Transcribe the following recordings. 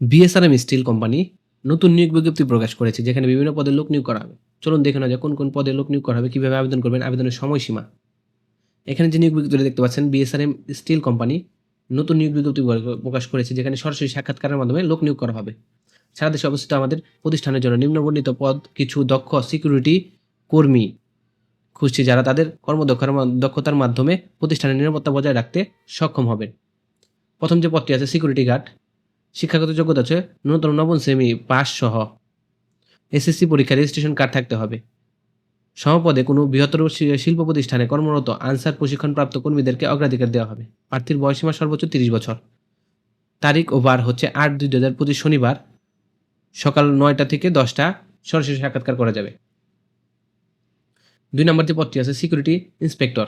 BSRM steel company নতুন নিয়োগ বিজ্ঞপ্তি প্রকাশ করেছে, যেখানে বিভিন্ন পদে লোক নিয়োগ করা হবে। চলুন দেখে নেওয়া যাক কোন কোন পদে লোক নিয়োগ করা হবে, কীভাবে আবেদন করবেন, আবেদনের সময়সীমা। এখানে যে নিয়োগ বিজ্ঞপ্তি দেখতে পাচ্ছেন বিএসআরএম স্টিল কোম্পানি নতুন নিয়োগ বিজ্ঞপ্তি প্রকাশ করেছে, যেখানে সরাসরি সাক্ষাৎকারের মাধ্যমে লোক নিয়োগ করা হবে। সারা দেশে অবস্থিত আমাদের প্রতিষ্ঠানের জন্য নিম্নবর্ণিত পদ কিছু দক্ষ সিকিউরিটি কর্মী খুঁজছে, যারা তাদের কর্মদক্ষতার মা- দক্ষতার মাধ্যমে প্রতিষ্ঠানের নিরাপত্তা বজায় রাখতে সক্ষম হবেন। প্রথম যে পদটি আছে, সিকিউরিটি গার্ড। শিক্ষাগত যোগ্যতা আছে ন্যূনতম নবম শ্রেণি পাস সহ এসএসসি পরীক্ষা রেজিস্ট্রেশন কার্ড থাকতে হবে। সমপদে কোনো বৃহত্তর শিল্প প্রতিষ্ঠানে কর্মরত আনসার প্রশিক্ষণপ্রাপ্ত কর্মীদেরকে অগ্রাধিকার দেওয়া হবে। প্রার্থীর বয়সীমা সর্বোচ্চ তিরিশ বছর। তারিখ ও বার হচ্ছে আট দুই দু হাজার পঁচিশ শনিবার। সকাল নয়টা থেকে দশটা সরাসরি সাক্ষাৎকার করা যাবে। দুই নম্বর যে পদটি আছে সিকিউরিটি ইন্সপেক্টর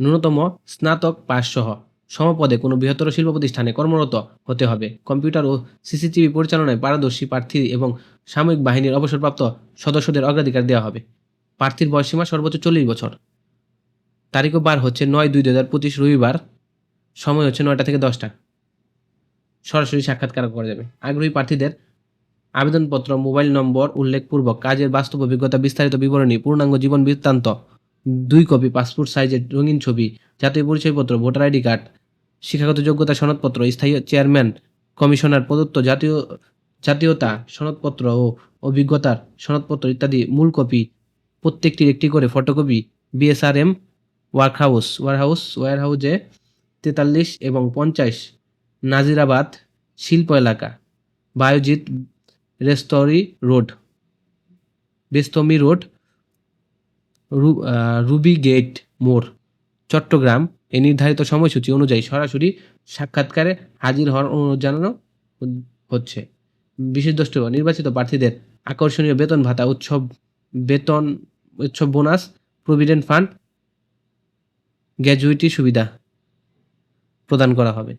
ন্যূনতম স্নাতক পাস সহ। সমপদে কোনো বৃহত্তর শিল্প প্রতিষ্ঠানে কর্মরত হতে হবে। কম্পিউটার ও সিসিটিভি পরিচালনায় পারদর্শী প্রার্থী এবং সামরিক বাহিনীর অবসরপ্রাপ্ত সদস্যদের অগ্রাধিকার দেওয়া হবে। প্রার্থীর বয়সীমা সর্বোচ্চ চল্লিশ বছর। তারিখ ও বার হচ্ছে নয় দুই দু হাজার পঁচিশ রবিবার। সময় হচ্ছে নয়টা থেকে দশটা। সরাসরি সাক্ষাৎকার করা যাবে। আগ্রহী প্রার্থীদের আবেদনপত্র, মোবাইল নম্বর, উল্লেখপূর্বক কাজের বাস্তব অভিজ্ঞতা, বিস্তারিত বিবরণী, পূর্ণাঙ্গ জীবন বৃত্তান্ত, দুই কপি, পাসপোর্ট সাইজের রঙিন ছবি, জাতীয় পরিচয়পত্র, ভোটার আইডি কার্ড শিক্ষাগত যোগ্যতা সনদপত্র, স্থায়ী চেয়ারম্যান, কমিশনার, প্রদত্ত জাতীয়, জাতীয়তা সনদপত্র ও অভিজ্ঞতার সনদপত্র ইত্যাদি মূল কপি, প্রত্যেকটির একটি করে photocopy, BSRM work house warehouse war হাউসে তেতাল্লিশ এবং পঞ্চাশ, নাজিরাবাদ, শিল্প এলাকা, Bayezid রেস্তরি road, Bostami road Ruby gate মোড়, চট্টগ্রাম এই নির্ধারিত সময়সূচি অনুযায়ী সরাসরি সাক্ষাৎকারে হাজির হওয়ার অনুরোধ জানানো হচ্ছে। বিশেষ নির্বাচিত প্রার্থীদের আকর্ষণীয় বেতন ভাতা, উৎসব বেতন, উৎসব বোনাস, প্রভিডেন্ট ফান্ড, গ্র্যাজুইটি সুবিধা প্রদান করা হবে।